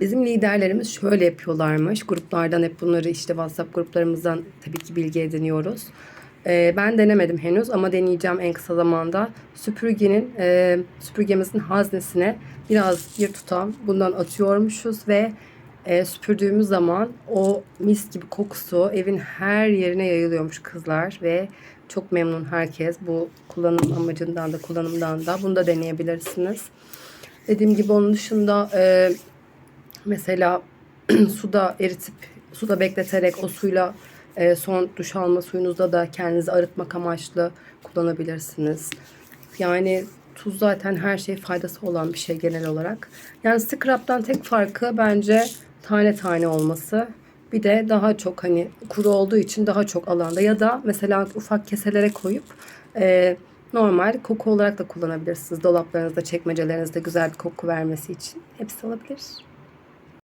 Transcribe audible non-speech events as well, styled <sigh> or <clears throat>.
Bizim liderlerimiz şöyle yapıyorlarmış. Gruplardan hep bunları işte WhatsApp gruplarımızdan tabii ki bilgi ediniyoruz. Ee, ben denemedim henüz ama deneyeceğim en kısa zamanda. Süpürgenin, e, süpürgemizin haznesine biraz bir tutam bundan atıyormuşuz ve e, süpürdüğümüz zaman o mis gibi kokusu evin her yerine yayılıyormuş kızlar ve çok memnun herkes bu kullanım amacından da kullanımdan da bunu da deneyebilirsiniz. Dediğim gibi onun dışında e, mesela <clears throat> suda eritip suda bekleterek o suyla e, son duş alma suyunuzda da kendinizi arıtmak amaçlı kullanabilirsiniz. Yani tuz zaten her şey faydası olan bir şey genel olarak. Yani scrub'dan tek farkı bence tane tane olması. Bir de daha çok hani kuru olduğu için daha çok alanda ya da mesela ufak keselere koyup e, normal koku olarak da kullanabilirsiniz. Dolaplarınızda, çekmecelerinizde güzel bir koku vermesi için. Hepsi olabilir.